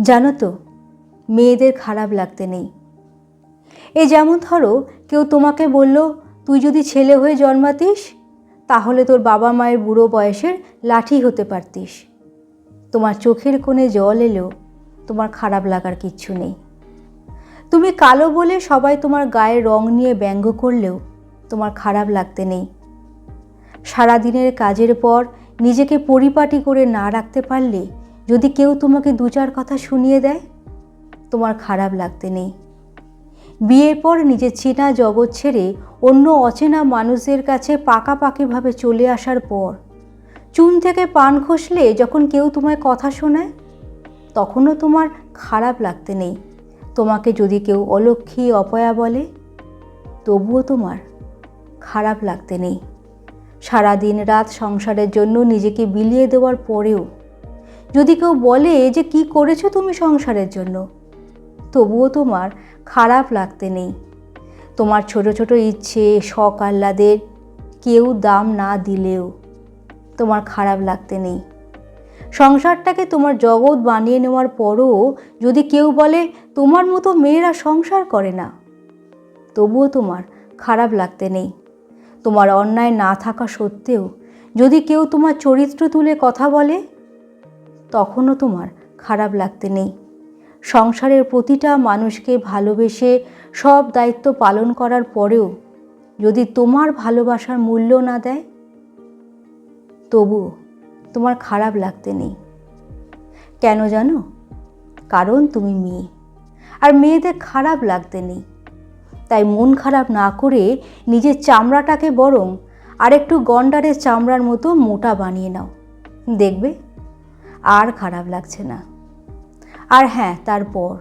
জানো তো, মেয়েদের খারাপ লাগতে নেই। এই যেমন ধরো, কেউ তোমাকে বলল, তুই যদি ছেলে হয়ে জন্মাতিস, তাহলে তোর বাবা মায়ের বুড়ো বয়সের লাঠি হতে পারতিস। তোমার চোখের কোণে জল এলেও তোমার খারাপ লাগার কিচ্ছু নেই। তুমি কালো বলে সবাই তোমার গায়ের রং নিয়ে ব্যঙ্গ করলেও তোমার খারাপ লাগতে নেই। সারাদিনের কাজের পর নিজেকে পরিপাটি করে না রাখতে পারলে যদি কেউ তোমাকে দু চার কথা শুনিয়ে দেয়, তোমার খারাপ লাগতে নেই। বিয়ের পর নিজের চেনা জগৎ ছেড়ে অন্য অচেনা মানুষদের কাছে পাকাপাকিভাবে চলে আসার পর, চুন থেকে পান খসলে যখন কেউ তোমায় কথা শোনায়, তখনও তোমার খারাপ লাগতে নেই। তোমাকে যদি কেউ অলক্ষী, অপয়া বলে, তবুও তোমার খারাপ লাগতে নেই। সারাদিন রাত সংসারের জন্য নিজেকে বিলিয়ে দেওয়ার পরেও যদি কেউ বলে যে কি করেছ তুমি সংসারের জন্য? তবুও তোমার খারাপ লাগতে নেই। তোমার ছোট ছোট ইচ্ছে, শখ আহ্লাদের কেউ দাম না দিলেও তোমার খারাপ লাগতে নেই। সংসারটাকে তোমার জগৎ বানিয়ে নেওয়ার পরও যদি কেউ বলে, তোমার মতো মেয়েরা সংসার করে না, তবুও তোমার খারাপ লাগতে নেই। তোমার অন্যায় না থাকা সত্ত্বেও যদি কেউ তোমার চরিত্র তুলে কথা বলে তখনও তোমার খারাপ লাগতে নেই। সংসারের প্রতিটা মানুষকে ভালোবেসে সব দায়িত্ব পালন করার পরেও যদি তোমার ভালোবাসার মূল্য না দেয়, তবুও তোমার খারাপ লাগতে নেই। কেন জানো? কারণ তুমি মেয়ে, আর মেয়েদের খারাপ লাগতে নেই। তাই মন খারাপ না করে নিজের চামড়াটাকে বরং আরেকটু গন্ডারের চামড়ার মতো মোটা বানিয়ে নাও। দেখবে আর খারাপ লাগছে না। আর হ্যাঁ তারপর।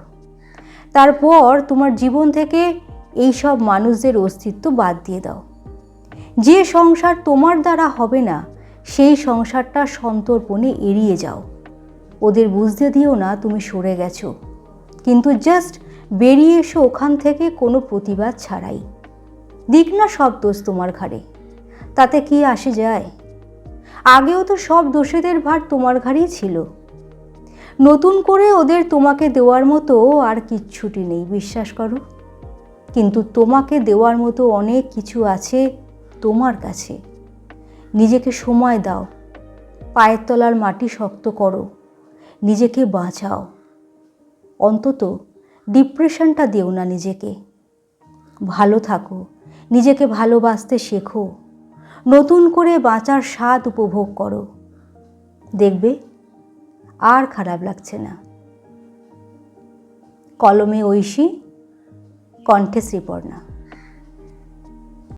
তারপর তোমার জীবন থেকে এই সব মানুষদের অস্তিত্ব বাদ দিয়ে দাও। যে সংসার তোমার দ্বারা হবে না, সেই সংসারটা সন্তর্পণে এড়িয়ে যাও। ওদের বুঝতে দিও না তুমি সরে গেছো। কিন্তু জাস্ট বেরিয়ে এসো ওখান থেকে কোনো প্রতিবাদ ছাড়াই। দিক না সব দোষ তোমার ঘাড়ে। তাতে কি আসে যায়? আগেও তো সব দোষীদের ভার তোমার ঘাড়েই ছিল। নতুন করে ওদের তোমাকে দেওয়ার মতো আর কিচ্ছুটি নেই, বিশ্বাস করো। কিন্তু তোমাকে দেওয়ার মতো অনেক কিছু আছে তোমার কাছে। নিজেকে সময় দাও, পায়ের তলার মাটি শক্ত করো, নিজেকে বাঁচাও। অন্তত ডিপ্রেশনটা দিও না নিজেকে। ভালো থাকো, নিজেকে ভালোবাসতে শেখো। নতুন করে বাঁচার স্বাদ উপভোগ করো। দেখবে আর খারাপ লাগছে না। কলমে ঐশী, কণ্ঠে শ্রীপর্ণা।